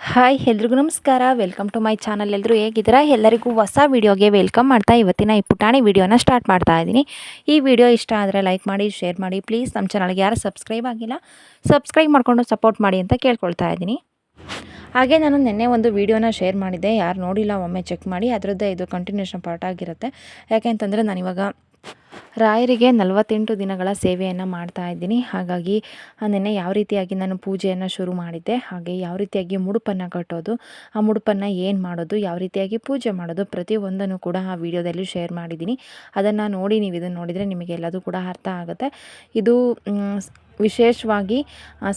Hi ಎಲ್ರಿಗೂ ನಮಸ್ಕಾರ. Welcome to my channel ಎಲ್ಲರೂ ಹೇಗಿದ್ದೀರಾ? ಎಲ್ಲರಿಗೂ ಹೊಸ ವೀಡಿಯೋಗೆ ವೆಲ್ಕಮ್ ಮಾಡ್ತಾ ಇವತ್ತಿನ ಈ ಪುಟಾಣಿ ವೀಡಿಯೋನ ಸ್ಟಾರ್ಟ್ ಮಾಡ್ತಾ ಇದ್ದೀನಿ. ಈ ವಿಡಿಯೋ ಇಷ್ಟ ಆದರೆ ಲೈಕ್ ಮಾಡಿ ಶೇರ್ ಮಾಡಿ. ಪ್ಲೀಸ್ ನಮ್ಮ ಚಾನಲ್ಗೆ ಯಾರು ಸಬ್ಸ್ಕ್ರೈಬ್ ಆಗಿಲ್ಲ ಸಬ್ಸ್ಕ್ರೈಬ್ ಮಾಡಿಕೊಂಡು ಸಪೋರ್ಟ್ ಮಾಡಿ ಅಂತ ಕೇಳ್ಕೊಳ್ತಾ ಇದ್ದೀನಿ. ಹಾಗೆ ನಾನು ನಿನ್ನೆ ಒಂದು ವೀಡಿಯೋನ ಶೇರ್ ಮಾಡಿದ್ದೆ. ಯಾರು ನೋಡಿಲ್ಲ ಒಮ್ಮೆ ಚೆಕ್ ಮಾಡಿ. ಅದರದ್ದೇ ಇದು ಕಂಟಿನ್ಯೂಷನ್ ಪಾರ್ಟ್ ಆಗಿರುತ್ತೆ. ಯಾಕೆಂತಂದರೆ ನಾನಿವಾಗ ರಾಯರಿಗೆ ನಲವತ್ತೆಂಟು ದಿನಗಳ ಸೇವೆಯನ್ನು ಮಾಡ್ತಾ ಇದ್ದೀನಿ. ಹಾಗಾಗಿ ನಿನ್ನೆ ಯಾವ ರೀತಿಯಾಗಿ ನಾನು ಪೂಜೆಯನ್ನು ಶುರು ಮಾಡಿದ್ದೆ, ಹಾಗೆ ಯಾವ ರೀತಿಯಾಗಿ ಮುಡುಪನ್ನು ಕಟ್ಟೋದು, ಆ ಮುಡುಪನ್ನು ಏನು ಮಾಡೋದು, ಯಾವ ರೀತಿಯಾಗಿ ಪೂಜೆ ಮಾಡೋದು ಪ್ರತಿಯೊಂದನ್ನು ಕೂಡ ಆ ವಿಡಿಯೋದಲ್ಲಿ ಶೇರ್ ಮಾಡಿದ್ದೀನಿ. ಅದನ್ನು ನೋಡಿ ನೀವು ಇದನ್ನು ನೋಡಿದರೆ ನಿಮಗೆ ಎಲ್ಲದೂ ಕೂಡ ಅರ್ಥ ಆಗುತ್ತೆ. ಇದು ವಿಶೇಷವಾಗಿ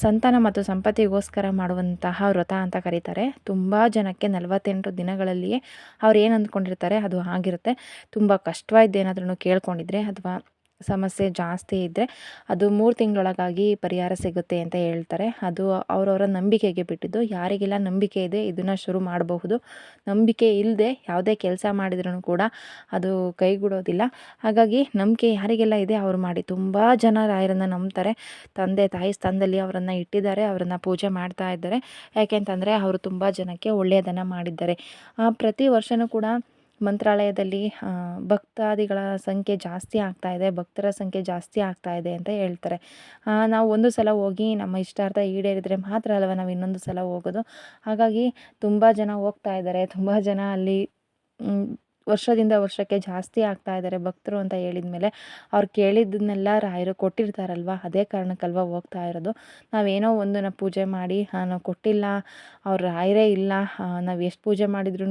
ಸಂತಾನ ಮತ್ತು ಸಂಪತ್ತಿಗೋಸ್ಕರ ಮಾಡುವಂತಹ ವ್ರತ ಅಂತ ಕರೀತಾರೆ. ತುಂಬ ಜನಕ್ಕೆ ನಲವತ್ತೆಂಟು ದಿನಗಳಲ್ಲಿಯೇ ಅವ್ರು ಏನು ಅಂದ್ಕೊಂಡಿರ್ತಾರೆ ಅದು ಆಗಿರುತ್ತೆ ತುಂಬ ಕಷ್ಟವಾದ್ದು ಏನಾದ್ರೂ ಕೇಳ್ಕೊಂಡಿದ್ರೆ, ಅಥವಾ ಸಮಸ್ಯೆ ಜಾಸ್ತಿ ಇದ್ದರೆ ಅದು ಮೂರು ತಿಂಗಳೊಳಗಾಗಿ ಪರಿಹಾರ ಸಿಗುತ್ತೆ ಅಂತ ಹೇಳ್ತಾರೆ. ಅದು ಅವರವರ ನಂಬಿಕೆಗೆ ಬಿಟ್ಟಿದ್ದು. ಯಾರಿಗೆಲ್ಲ ನಂಬಿಕೆ ಇದೆ ಇದನ್ನು ಶುರು ಮಾಡಬಹುದು. ನಂಬಿಕೆ ಇಲ್ಲದೆ ಯಾವುದೇ ಕೆಲಸ ಮಾಡಿದ್ರೂ ಕೂಡ ಅದು ಕೈಗೂಡೋದಿಲ್ಲ. ಹಾಗಾಗಿ ನಂಬಿಕೆ ಯಾರಿಗೆಲ್ಲ ಇದೆ ಅವರು ಮಾಡಿ. ತುಂಬ ಜನ ರಾಯರನ್ನು ನಂಬ್ತಾರೆ. ತಂದೆ, ತಾಯಿ ಸ್ಥಾನದಲ್ಲಿ ಅವರನ್ನು ಇಟ್ಟಿದ್ದಾರೆ, ಅವರನ್ನು ಪೂಜೆ ಮಾಡ್ತಾ ಇದ್ದಾರೆ. ಯಾಕೆಂತಂದರೆ ಅವರು ತುಂಬ ಜನಕ್ಕೆ ಒಳ್ಳೆಯದನ್ನು ಮಾಡಿದ್ದಾರೆ. ಪ್ರತಿ ವರ್ಷವೂ ಕೂಡ ಮಂತ್ರಾಲಯದಲ್ಲಿ ಭಕ್ತಾದಿಗಳ ಸಂಖ್ಯೆ ಜಾಸ್ತಿ ಆಗ್ತಾ ಇದೆ, ಭಕ್ತರ ಸಂಖ್ಯೆ ಜಾಸ್ತಿ ಆಗ್ತಾ ಇದೆ ಅಂತ ಹೇಳ್ತಾರೆ. ನಾವು ಒಂದು ಸಲ ಹೋಗಿ ನಮ್ಮ ಇಷ್ಟಾರ್ಥ ಈಡೇರಿದರೆ ಮಾತ್ರ ಅಲ್ವ ನಾವು ಇನ್ನೊಂದು ಸಲ ಹೋಗೋದು? ಹಾಗಾಗಿ ತುಂಬ ಜನ ಹೋಗ್ತಾ ಇದ್ದಾರೆ, ತುಂಬ ಜನ ಅಲ್ಲಿ ವರ್ಷದಿಂದ ವರ್ಷಕ್ಕೆ ಜಾಸ್ತಿ ಆಗ್ತಾ ಇದ್ದಾರೆ ಭಕ್ತರು ಅಂತ ಹೇಳಿದ ಮೇಲೆ ಅವ್ರು ಕೇಳಿದ್ದನ್ನೆಲ್ಲ ರಾಯರು ಕೊಟ್ಟಿರ್ತಾರಲ್ವ? ಅದೇ ಕಾರಣಕ್ಕಲ್ವ ಹೋಗ್ತಾ ಇರೋದು? ನಾವೇನೋ ಒಂದನ್ನು ಪೂಜೆ ಮಾಡಿ ನಾವು ಕೊಟ್ಟಿಲ್ಲ, ಅವ್ರು ರಾಯರೇ ಇಲ್ಲ ನಾವು ಎಷ್ಟು ಪೂಜೆ ಮಾಡಿದ್ರೂ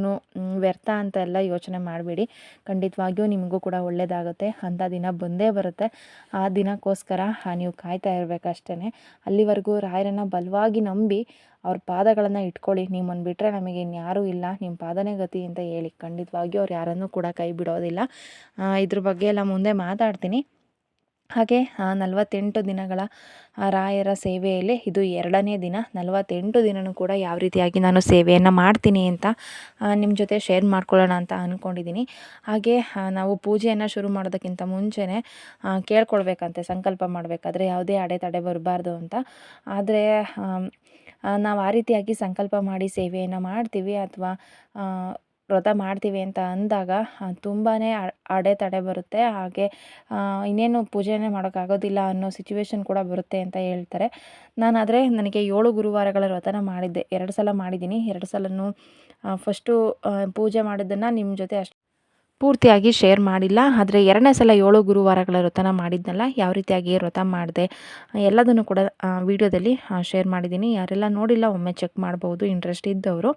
ವ್ಯರ್ಥ ಅಂತ ಎಲ್ಲ ಯೋಚನೆ ಮಾಡಬೇಡಿ. ಖಂಡಿತವಾಗಿಯೂ ನಿಮಗೂ ಕೂಡ ಒಳ್ಳೆಯದಾಗುತ್ತೆ ಅಂಥ ದಿನ ಬಂದೇ ಬರುತ್ತೆ. ಆ ದಿನಕ್ಕೋಸ್ಕರ ನೀವು ಕಾಯ್ತಾ ಇರಬೇಕಷ್ಟೇ ಅಲ್ಲಿವರೆಗೂ ರಾಯರನ್ನು ಬಲವಾಗಿ ನಂಬಿ ಅವ್ರ ಪಾದಗಳನ್ನು ಇಟ್ಕೊಳ್ಳಿ. ನಿಮ್ಮನ್ನು ಬಿಟ್ಟರೆ ನಮಗೆ ಇನ್ಯಾರೂ ಇಲ್ಲ. ನಿಮ್ಮ ಪಾದನೇ ಗತಿ ಅಂತ ಹೇಳಿ. ಖಂಡಿತವಾಗಿಯೂ ಅವ್ರು ಯಾರನ್ನೂ ಕೂಡ ಕೈ ಬಿಡೋದಿಲ್ಲ. ಇದ್ರ ಬಗ್ಗೆ ಎಲ್ಲ ಮುಂದೆ ಮಾತಾಡ್ತೀನಿ. ಹಾಗೆ ಆ, ನಲವತ್ತೆಂಟು ದಿನಗಳ ರಾಯರ ಸೇವೆಯಲ್ಲಿ ಇದು ಎರಡನೇ ದಿನ. ನಲವತ್ತೆಂಟು ದಿನನೂ ಕೂಡ ಯಾವ ರೀತಿಯಾಗಿ ನಾನು ಸೇವೆಯನ್ನು ಮಾಡ್ತೀನಿ ಅಂತ ನಿಮ್ಮ ಜೊತೆ ಶೇರ್ ಮಾಡ್ಕೊಳ್ಳೋಣ ಅಂತ ಅಂದ್ಕೊಂಡಿದ್ದೀನಿ ಹಾಗೆ ನಾವು ಪೂಜೆಯನ್ನು ಶುರು ಮಾಡೋದಕ್ಕಿಂತ ಮುಂಚೆನೇ ಕೇಳ್ಕೊಳ್ಬೇಕಂತೆ ಸಂಕಲ್ಪ ಮಾಡಬೇಕಾದ್ರೆ ಯಾವುದೇ ಅಡೆತಡೆ ಬರಬಾರ್ದು ಅಂತ. ಆದರೆ ನಾವು ಆ ರೀತಿಯಾಗಿ ಸಂಕಲ್ಪ ಮಾಡಿ ಸೇವೆಯನ್ನು ಮಾಡ್ತೀವಿ ಅಥವಾ ವ್ರತ ಮಾಡ್ತೀವಿ ಅಂತ ಅಂದಾಗ ತುಂಬಾ ಅಡೆತಡೆ ಬರುತ್ತೆ. ಹಾಗೆ ಇನ್ನೇನು ಪೂಜೆನೇ ಮಾಡೋಕ್ಕಾಗೋದಿಲ್ಲ ಅನ್ನೋ ಸಿಚುವೇಶನ್ ಕೂಡ ಬರುತ್ತೆ ಅಂತ ಹೇಳ್ತಾರೆ. ನಾನಾದರೆ ನನಗೆ ಏಳು ಗುರುವಾರಗಳ ವ್ರತನ ಮಾಡಿದ್ದೆ. ಎರಡು ಸಲ ಮಾಡಿದ್ದೀನಿ. ಎರಡು ಸಲನೂ ಫಸ್ಟು ಪೂಜೆ ಮಾಡಿದ್ದನ್ನು ನಿಮ್ಮ ಜೊತೆ ಅಷ್ಟು ಪೂರ್ತಿಯಾಗಿ ಶೇರ್ ಮಾಡಿಲ್ಲ. ಆದರೆ ಎರಡನೇ ಸಲ ಏಳು ಗುರುವಾರಗಳ ವ್ರತನ ಮಾಡಿದ್ನಲ್ಲ, ಯಾವ ರೀತಿಯಾಗಿ ವ್ರತ ಮಾಡಿದೆ, ಎಲ್ಲದನ್ನು ಕೂಡ ವಿಡಿಯೋದಲ್ಲಿ ಶೇರ್ ಮಾಡಿದ್ದೀನಿ. ಯಾರೆಲ್ಲ ನೋಡಿಲ್ಲ, ಒಮ್ಮೆ ಚೆಕ್ ಮಾಡ್ಬೋದು. ಇಂಟ್ರೆಸ್ಟ್ ಇದ್ದವರು.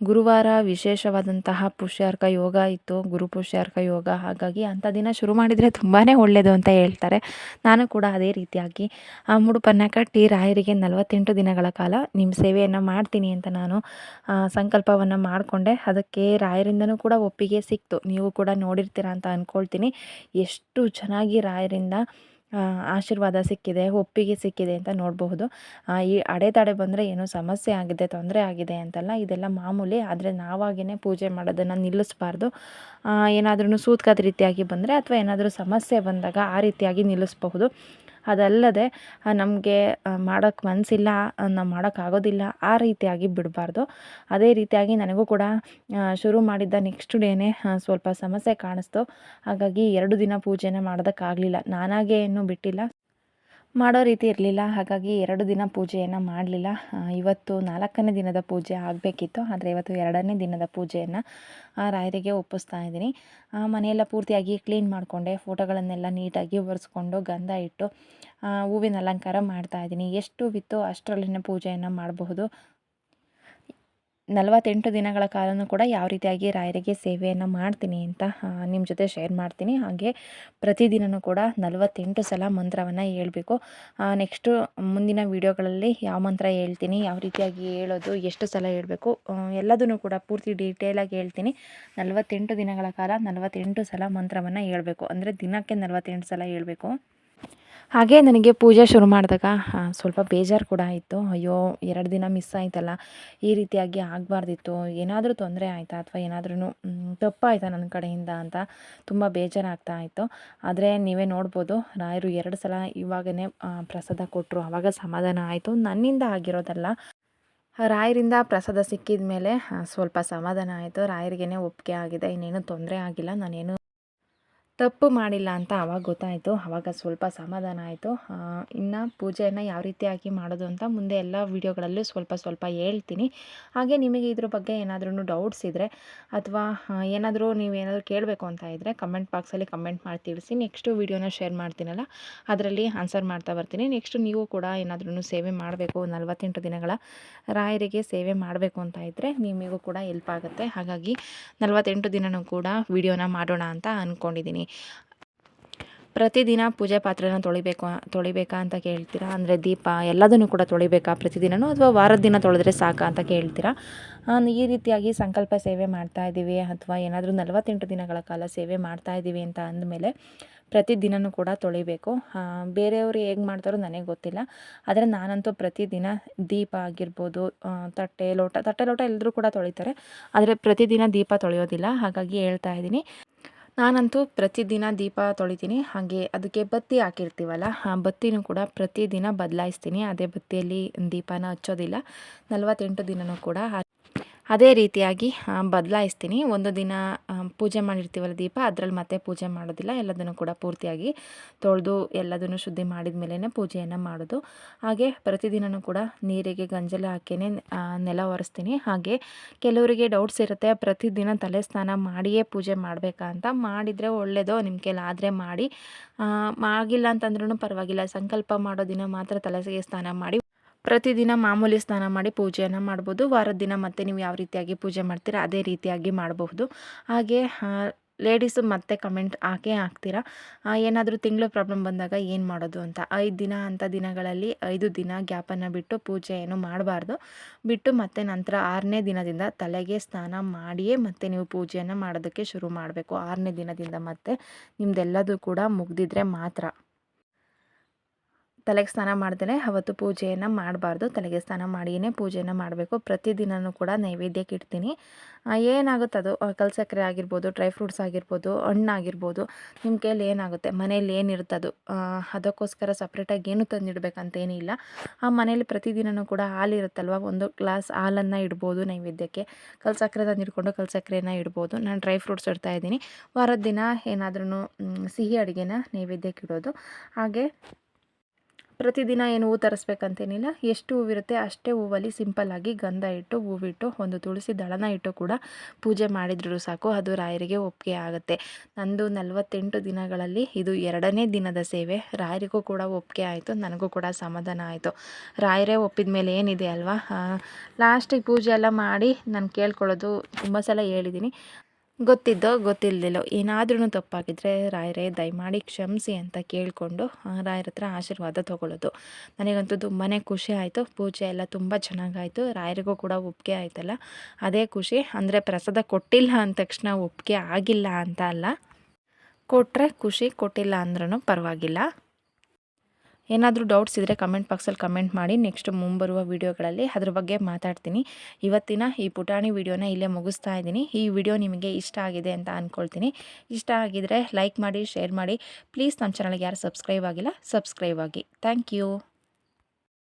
ಗುರುವಾರ ವಿಶೇಷವಾದಂತಹ ಪುಷ್ಯಾರ್ಕ ಯೋಗ ಇತ್ತು, ಗುರು ಪುಷ್ಯಾರ್ಕ ಯೋಗ. ಹಾಗಾಗಿ ಅಂಥ ದಿನ ಶುರು ಮಾಡಿದರೆ ತುಂಬಾ ಒಳ್ಳೆಯದು ಅಂತ ಹೇಳ್ತಾರೆ. ನಾನು ಕೂಡ ಅದೇ ರೀತಿಯಾಗಿ ಆ ಮುಡುಪನ್ನು ಕಟ್ಟಿ ರಾಯರಿಗೆ ನಲವತ್ತೆಂಟು ದಿನಗಳ ಕಾಲ ನಿಮ್ಮ ಸೇವೆಯನ್ನು ಮಾಡ್ತೀನಿ ಅಂತ ನಾನು ಸಂಕಲ್ಪವನ್ನು ಮಾಡಿಕೊಂಡೆ. ಅದಕ್ಕೆ ರಾಯರಿಂದನೂ ಕೂಡ ಒಪ್ಪಿಗೆ ಸಿಕ್ತು. ನೀವು ಕೂಡ ನೋಡಿರ್ತೀರ ಅಂತ ಅಂದ್ಕೊಳ್ತೀನಿ ಎಷ್ಟು ಚೆನ್ನಾಗಿ ರಾಯರಿಂದ ಆಶೀರ್ವಾದ ಸಿಕ್ಕಿದೆ, ಒಪ್ಪಿಗೆ ಸಿಕ್ಕಿದೆ ಅಂತ ನೋಡಬಹುದು. ಈ ಅಡೆತಡೆ ಬಂದರೆ ಏನೋ ಸಮಸ್ಯೆ ಆಗಿದೆ, ತೊಂದರೆ ಆಗಿದೆ ಅಂತಲ್ಲ, ಇದೆಲ್ಲ ಮಾಮೂಲಿ, ಆದರೆ ನಾವಾಗಿಯೇ ಪೂಜೆ ಮಾಡೋದನ್ನು ನಿಲ್ಲಿಸಬಾರ್ದು. ಏನಾದ್ರೂ ಸೂತ್ಕದ ರೀತಿಯಾಗಿ ಬಂದರೆ ಅಥವಾ ಏನಾದರೂ ಸಮಸ್ಯೆ ಬಂದಾಗ ಆ ರೀತಿಯಾಗಿ ನಿಲ್ಲಿಸಬಹುದು. ಅದಲ್ಲದೆ ನಮಗೆ ಮಾಡೋಕ್ಕೆ ಮನಸ್ಸಿಲ್ಲ ನಾವು ಮಾಡೋಕ್ಕಾಗೋದಿಲ್ಲ ಆ ರೀತಿಯಾಗಿ ಬಿಡಬಾರ್ದು. ಅದೇ ರೀತಿಯಾಗಿ ನನಗೂ ಕೂಡ ಶುರು ಮಾಡಿದ್ದ ನೆಕ್ಸ್ಟ್ ಡೇನೇ ಸ್ವಲ್ಪ ಸಮಸ್ಯೆ ಕಾಣಿಸ್ತು. ಹಾಗಾಗಿ ಎರಡು ದಿನ ಪೂಜೆನೇ ಮಾಡೋದಕ್ಕಾಗಲಿಲ್ಲ. ನಾನಾಗೇ ಏನು ಬಿಟ್ಟಿಲ್ಲ. ಮಾಡೋ ರೀತಿ ಇರಲಿಲ್ಲ. ಹಾಗಾಗಿ ಎರಡು ದಿನ ಪೂಜೆಯನ್ನು ಮಾಡಲಿಲ್ಲ. ಇವತ್ತು ನಾಲ್ಕನೇ ದಿನದ ಪೂಜೆ ಆಗಬೇಕಿತ್ತು. ಆದರೆ ಇವತ್ತು ಎರಡನೇ ದಿನದ ಪೂಜೆಯನ್ನು ಆ ರಾಯರಿಗೆ ಒಪ್ಪಿಸ್ತಾ ಇದ್ದೀನಿ. ಆ, ಮನೆಯೆಲ್ಲ ಪೂರ್ತಿಯಾಗಿ ಕ್ಲೀನ್ ಮಾಡಿಕೊಂಡೆ. ಫೋಟೋಗಳನ್ನೆಲ್ಲ ನೀಟಾಗಿ ಒರೆಸ್ಕೊಂಡು ಗಂಧ ಇಟ್ಟು ಹೂವಿನ ಅಲಂಕಾರ ಮಾಡ್ತಾ ಇದ್ದೀನಿ. ಎಷ್ಟು ಬಿತ್ತೋ ಅಷ್ಟರಲ್ಲಿನ ಪೂಜೆಯನ್ನು ಮಾಡಬಹುದು. ನಲವತ್ತೆಂಟು ದಿನಗಳ ಕಾಲನೂ ಕೂಡ ಯಾವ ರೀತಿಯಾಗಿ ರಾಯರಿಗೆ ಸೇವೆಯನ್ನು ಮಾಡ್ತೀನಿ ಅಂತ ನಿಮ್ಮ ಜೊತೆ ಶೇರ್ ಮಾಡ್ತೀನಿ. ಹಾಗೆ ಪ್ರತಿದಿನವೂ ಕೂಡ ನಲವತ್ತೆಂಟು ಸಲ ಮಂತ್ರವನ್ನು ಹೇಳಬೇಕು. ನೆಕ್ಸ್ಟು ಮುಂದಿನ ವಿಡಿಯೋಗಳಲ್ಲಿ ಯಾವ ಮಂತ್ರ ಹೇಳ್ತೀನಿ, ಯಾವ ರೀತಿಯಾಗಿ ಹೇಳೋದು, ಎಷ್ಟು ಸಲ ಹೇಳಬೇಕು ಎಲ್ಲದನ್ನು ಕೂಡ ಪೂರ್ತಿ ಡೀಟೇಲಾಗಿ ಹೇಳ್ತೀನಿ. ನಲವತ್ತೆಂಟು ದಿನಗಳ ಕಾಲ ನಲವತ್ತೆಂಟು ಸಲ ಮಂತ್ರವನ್ನು ಹೇಳಬೇಕು. ಅಂದರೆ ದಿನಕ್ಕೆ ನಲವತ್ತೆಂಟು ಸಲ ಹೇಳ್ಬೇಕು. ಹಾಗೆ ನನಗೆ ಪೂಜೆ ಶುರು ಮಾಡಿದಾಗ ಸ್ವಲ್ಪ ಬೇಜಾರು ಕೂಡ ಆಯಿತು. ಅಯ್ಯೋ, ಎರಡು ದಿನ ಮಿಸ್ ಆಯ್ತಲ್ಲ, ಈ ರೀತಿಯಾಗಿ ಆಗಬಾರ್ದಿತ್ತು, ಏನಾದರೂ ತೊಂದರೆ ಆಯಿತಾ ಅಥವಾ ಏನಾದ್ರೂ ತಪ್ಪಾಯ್ತಾ ನನ್ನ ಕಡೆಯಿಂದ ಅಂತ ತುಂಬ ಬೇಜಾರಾಗ್ತಾ ಇತ್ತು ಆದರೆ ನೀವೇ ನೋಡ್ಬೋದು, ರಾಯರು ಎರಡು ಸಲ ಇವಾಗನೇ ಪ್ರಸಾದ ಕೊಟ್ಟರು ಆವಾಗ ಸಮಾಧಾನ ಆಯಿತು. ನನ್ನಿಂದ ಆಗಿರೋದಲ್ಲ, ರಾಯರಿಂದ ಪ್ರಸಾದ ಸಿಕ್ಕಿದ ಮೇಲೆ ಸ್ವಲ್ಪ ಸಮಾಧಾನ ಆಯಿತು. ರಾಯರಿಗೇ ಒಪ್ಪಿಗೆ ಆಗಿದೆ, ಇನ್ನೇನು ತೊಂದರೆ ಆಗಿಲ್ಲ, ನಾನೇನು ತಪ್ಪು ಮಾಡಿಲ್ಲ ಅಂತ ಆವಾಗ ಗೊತ್ತಾಯಿತು ಆವಾಗ ಸ್ವಲ್ಪ ಸಮಾಧಾನ ಆಯಿತು. ಇನ್ನು ಪೂಜೆಯನ್ನು ಯಾವ ರೀತಿಯಾಗಿ ಮಾಡೋದು ಅಂತ ಮುಂದೆ ಎಲ್ಲ ವೀಡಿಯೋಗಳಲ್ಲೂ ಸ್ವಲ್ಪ ಸ್ವಲ್ಪ ಹೇಳ್ತೀನಿ. ಹಾಗೆ ನಿಮಗೆ ಇದ್ರ ಬಗ್ಗೆ ಏನಾದ್ರೂ ಡೌಟ್ಸ್ ಇದ್ದರೆ ಅಥವಾ ಏನಾದರೂ ನೀವು ಏನಾದರೂ ಕೇಳಬೇಕು ಅಂತ ಇದ್ದರೆ ಕಮೆಂಟ್ ಬಾಕ್ಸಲ್ಲಿ ಕಮೆಂಟ್ ಮಾಡಿ ತಿಳಿಸಿ. ನೆಕ್ಸ್ಟು ವೀಡಿಯೋನ ಶೇರ್ ಮಾಡ್ತೀನಲ್ಲ, ಅದರಲ್ಲಿ ಆನ್ಸರ್ ಮಾಡ್ತಾ ಬರ್ತೀನಿ. ನೆಕ್ಸ್ಟು ನೀವು ಕೂಡ ಏನಾದ್ರೂ ಸೇವೆ ಮಾಡಬೇಕು, ನಲವತ್ತೆಂಟು ದಿನಗಳ ರಾಯರಿಗೆ ಸೇವೆ ಮಾಡಬೇಕು ಅಂತ ಇದ್ದರೆ ನಿಮಗೂ ಕೂಡ ಹೆಲ್ಪ್ ಆಗುತ್ತೆ. ಹಾಗಾಗಿ ನಲವತ್ತೆಂಟು ದಿನವೂ ಕೂಡ ವೀಡಿಯೋನ ಮಾಡೋಣ ಅಂತ ಅಂದ್ಕೊಂಡಿದ್ದೀನಿ ಪ್ರತಿದಿನ ಪೂಜೆ ಪಾತ್ರೆನ ತೊಳಿಬೇಕು, ತೊಳಿಬೇಕಾ ಅಂತ ಕೇಳ್ತೀರಾ? ಅಂದರೆ ದೀಪ ಎಲ್ಲದನ್ನು ಕೂಡ ತೊಳಿಬೇಕಾ ಪ್ರತಿದಿನವೂ ಅಥವಾ ವಾರದ ದಿನ ತೊಳೆದ್ರೆ ಸಾಕಾ ಅಂತ ಕೇಳ್ತೀರಾ? ಈ ರೀತಿಯಾಗಿ ಸಂಕಲ್ಪ ಸೇವೆ ಮಾಡ್ತಾ ಇದ್ದೀವಿ ಅಥವಾ ಏನಾದರೂ ನಲವತ್ತೆಂಟು ದಿನಗಳ ಕಾಲ ಸೇವೆ ಮಾಡ್ತಾ ಇದ್ದೀವಿ ಅಂತ ಅಂದಮೇಲೆ ಪ್ರತಿದಿನನೂ ಕೂಡ ತೊಳಿಬೇಕು. ಬೇರೆಯವರು ಹೇಗೆ ಮಾಡ್ತಾರೋ ನನಗೆ ಗೊತ್ತಿಲ್ಲ. ಆದರೆ ನಾನಂತೂ ಪ್ರತಿದಿನ ದೀಪ ಆಗಿರ್ಬೋದು ತಟ್ಟೆ, ಲೋಟ ತಟ್ಟೆ, ಲೋಟ ಎಲ್ಲರೂ ಕೂಡ ತೊಳಿತಾರೆ. ಆದರೆ ಪ್ರತಿದಿನ ದೀಪ ತೊಳೆಯೋದಿಲ್ಲ. ಹಾಗಾಗಿ ಹೇಳ್ತಾ ಇದ್ದೀನಿ. ನಾನಂತೂ ಪ್ರತಿದಿನ ದೀಪ ತೊಳಿತೀನಿ, ಹಾಗೆ ಅದಕ್ಕೆ ಬತ್ತಿ ಹಾಕಿರ್ತೀವಲ್ಲ, ಆ ಬತ್ತಿನೂ ಕೂಡ ಪ್ರತಿದಿನ ಬದಲಾಯಿಸ್ತೀನಿ. ಅದೇ ಬತ್ತಿಯಲ್ಲಿ ದೀಪನ ಹಚ್ಚೋದಿಲ್ಲ, ನಲವತ್ತೆಂಟು ದಿನವೂ ಕೂಡ ಅದೇ ರೀತಿಯಾಗಿ ಬದಲಾಯಿಸ್ತೀನಿ. ಒಂದು ದಿನ ಪೂಜೆ ಮಾಡಿರ್ತೀವಲ್ಲ ದೀಪ, ಅದರಲ್ಲಿ ಮತ್ತೆ ಪೂಜೆ ಮಾಡೋದಿಲ್ಲ. ಎಲ್ಲದನ್ನು ಕೂಡ ಪೂರ್ತಿಯಾಗಿ ತೊಳೆದು, ಎಲ್ಲದನ್ನು ಶುದ್ಧಿ ಮಾಡಿದ ಮೇಲೇ ಪೂಜೆಯನ್ನು ಮಾಡೋದು. ಹಾಗೆ ಪ್ರತಿದಿನವೂ ಕೂಡ ನೀರಿಗೆ ಗಂಜಲ ಹಾಕಿಯೇ ನೆಲ ಒರೆಸ್ತೀನಿ. ಹಾಗೆ ಕೆಲವರಿಗೆ ಡೌಟ್ಸ್ ಇರುತ್ತೆ, ಪ್ರತಿದಿನ ತಲೆ ಸ್ನಾನ ಮಾಡಿಯೇ ಪೂಜೆ ಮಾಡಬೇಕಾ ಅಂತ. ಮಾಡಿದರೆ ಒಳ್ಳೆಯದೋ ನಿಮ್ಮ ಕೈಲಾದರೆ ಮಾಡಿ. ಆಗಿಲ್ಲ ಅಂತಂದ್ರೂ ಪರವಾಗಿಲ್ಲ. ಸಂಕಲ್ಪ ಮಾಡೋ ದಿನ ಮಾತ್ರ ತಲೆಗೆ ಸ್ನಾನ ಮಾಡಿ ಪ್ರತಿದಿನ ಮಾಮೂಲಿ ಸ್ನಾನ ಮಾಡಿ ಪೂಜೆಯನ್ನು ಮಾಡ್ಬೋದು. ವಾರದ ದಿನ ಮತ್ತೆ ನೀವು ಯಾವ ರೀತಿಯಾಗಿ ಪೂಜೆ ಮಾಡ್ತೀರಾ ಅದೇ ರೀತಿಯಾಗಿ ಮಾಡಬಹುದು. ಹಾಗೆ ಲೇಡೀಸು ಮತ್ತೆ ಕಮೆಂಟ್ ಹಾಕೇ ಹಾಕ್ತೀರಾ? ಏನಾದರೂ ತಿಂಗಳು ಪ್ರಾಬ್ಲಮ್ ಬಂದಾಗ ಏನು ಮಾಡೋದು ಅಂತ? ಐದು ದಿನ ಅಂಥ ದಿನಗಳಲ್ಲಿ ಐದು ದಿನ ಗ್ಯಾಪನ್ನು ಬಿಟ್ಟು ಪೂಜೆ ಏನು ಮಾಡಬಾರ್ದು. ಬಿಟ್ಟು ಮತ್ತೆ ನಂತರ ಆರನೇ ದಿನದಿಂದ ತಲೆಗೆ ಸ್ನಾನ ಮಾಡಿಯೇ ಮತ್ತೆ ನೀವು ಪೂಜೆಯನ್ನು ಮಾಡೋದಕ್ಕೆ ಶುರು ಮಾಡಬೇಕು. ಆರನೇ ದಿನದಿಂದ ಮತ್ತೆ ನಿಮ್ಮದೆಲ್ಲದೂ ಕೂಡ ಮುಗ್ದಿದ್ರೆ ಮಾತ್ರ. ತಲೆಗೆ ಸ್ನಾನ ಮಾಡ್ದೇ ಅವತ್ತು ಪೂಜೆಯನ್ನು ಮಾಡಬಾರ್ದು. ತಲೆಗೆ ಸ್ನಾನ ಮಾಡಿಯೇ ಪೂಜೆಯನ್ನು ಮಾಡಬೇಕು. ಪ್ರತಿದಿನವೂ ಕೂಡ ನೈವೇದ್ಯಕ್ಕೆ ಇಡ್ತೀನಿ. ಏನಾಗುತ್ತೆ ಅದು? ಕಲ್ಸಕ್ಕರೆ ಆಗಿರ್ಬೋದು, ಡ್ರೈ ಫ್ರೂಟ್ಸ್ ಆಗಿರ್ಬೋದು ಹಣ್ಣಾಗಿರ್ಬೋದು ನಿಮ್ಮ ಕೈಯಲ್ಲಿ ಏನಾಗುತ್ತೆ? ಮನೇಲಿ ಅದು? ಅದಕ್ಕೋಸ್ಕರ ಸಪ್ರೇಟಾಗಿ ಏನು ತಂದಿಡಬೇಕಂತೇನಿಲ್ಲ ಆ, ಮನೇಲಿ ಪ್ರತಿದಿನವೂ ಕೂಡ ಹಾಲು ಇರುತ್ತಲ್ವ ಒಂದು ಗ್ಲಾಸ್ ಹಾಲನ್ನು ಇಡ್ಬೋದು ನೈವೇದ್ಯಕ್ಕೆ. ಕಲ್ಸಕ್ಕರೆ ತಂದಿಡ್ಕೊಂಡು ಕಲ್ಸಕ್ಕರೆನ ಇಡ್ಬೋದು. ನಾನು ಡ್ರೈ ಫ್ರೂಟ್ಸ್ ಇಡ್ತಾ ಇದ್ದೀನಿ. ವಾರದ ದಿನ ಏನಾದ್ರೂ ಸಿಹಿ ಅಡುಗೆನ ನೈವೇದ್ಯಕ್ಕೆ ಇಡೋದು. ಹಾಗೆ ಪ್ರತಿದಿನ ಏನು ಹೂವು ತರಿಸ್ಬೇಕಂತೇನಿಲ್ಲ. ಎಷ್ಟು ಹೂವಿರುತ್ತೆ ಅಷ್ಟೇ ಹೂವಲ್ಲಿ ಸಿಂಪಲ್ಲಾಗಿ ಗಂಧ ಇಟ್ಟು, ಹೂವಿಟ್ಟು, ಒಂದು ತುಳಸಿ ದಳನ ಇಟ್ಟು ಕೂಡ ಪೂಜೆ ಮಾಡಿದ್ರೂ ಸಾಕು. ಅದು ರಾಯರಿಗೆ ಒಪ್ಪಿಗೆ ಆಗುತ್ತೆ. ನಂದು ನಲವತ್ತೆಂಟು ದಿನಗಳಲ್ಲಿ ಇದು ಎರಡನೇ ದಿನದ ಸೇವೆ. ರಾಯರಿಗೂ ಕೂಡ ಒಪ್ಪಿಗೆ ಆಯಿತು, ನನಗೂ ಕೂಡ ಸಮಾಧಾನ ಆಯಿತು. ರಾಯರೇ ಒಪ್ಪಿದ ಮೇಲೆ ಏನಿದೆ ಅಲ್ವಾ? ಲಾಸ್ಟಿಗೆ ಪೂಜೆ ಎಲ್ಲ ಮಾಡಿ ನಾನು ಕೇಳ್ಕೊಳ್ಳೋದು ತುಂಬ ಸಲ ಹೇಳಿದ್ದೀನಿ. ಗೊತ್ತಿದ್ದೋ ಗೊತ್ತಿಲ್ಲದಿಲ್ಲೋ ಏನಾದ್ರೂ ತಪ್ಪಾಗಿದ್ರೆ ರಾಯರೇ ದಯಮಾಡಿ ಕ್ಷಮಿಸಿ ಅಂತ ಕೇಳಿಕೊಂಡು ರಾಯರ ಹತ್ರ ಆಶೀರ್ವಾದ ತೊಗೊಳ್ಳೋದು. ನನಗಂತೂ ತುಂಬಾ ಖುಷಿ ಆಯಿತು. ಪೂಜೆ ಎಲ್ಲ ತುಂಬ ಚೆನ್ನಾಗಾಯಿತು. ರಾಯರಿಗೂ ಕೂಡ ಒಪ್ಪಿಗೆ ಆಯ್ತಲ್ಲ? ಅದೇ ಖುಷಿ. ಅಂದರೆ ಪ್ರಸಾದ ಕೊಟ್ಟಿಲ್ಲ ಅಂದ ತಕ್ಷಣ ಒಪ್ಪಿಗೆ ಆಗಿಲ್ಲ ಅಂತ ಅಲ್ಲ? ಕೊಟ್ಟರೆ ಖುಷಿ, ಕೊಟ್ಟಿಲ್ಲ ಅಂದ್ರೂ ಪರವಾಗಿಲ್ಲ. ಏನಾದರೂ ಡೌಟ್ಸ್ ಇದ್ದರೆ ಕಮೆಂಟ್ ಬಾಕ್ಸಲ್ಲಿ ಕಮೆಂಟ್ ಮಾಡಿ ನೆಕ್ಸ್ಟ್ ಮುಂಬರುವ ವೀಡಿಯೋಗಳಲ್ಲಿ ಅದ್ರ ಬಗ್ಗೆ ಮಾತಾಡ್ತೀನಿ. ಇವತ್ತಿನ ಈ ಪುಟಾಣಿ ವಿಡಿಯೋನ ಇಲ್ಲೇ ಮುಗಿಸ್ತಾ ಇದ್ದೀನಿ. ಈ ವಿಡಿಯೋ ನಿಮಗೆ ಇಷ್ಟ ಆಗಿದೆ ಅಂತ ಅಂದ್ಕೊಳ್ತೀನಿ ಇಷ್ಟ ಆಗಿದರೆ ಲೈಕ್ ಮಾಡಿ ಶೇರ್ ಮಾಡಿ. ಪ್ಲೀಸ್ ನಮ್ಮ ಚಾನಲ್ಗೆ ಯಾರು ಸಬ್ಸ್ಕ್ರೈಬ್ ಆಗಿಲ್ಲ ಸಬ್ಸ್ಕ್ರೈಬ್ ಆಗಿ. Thank you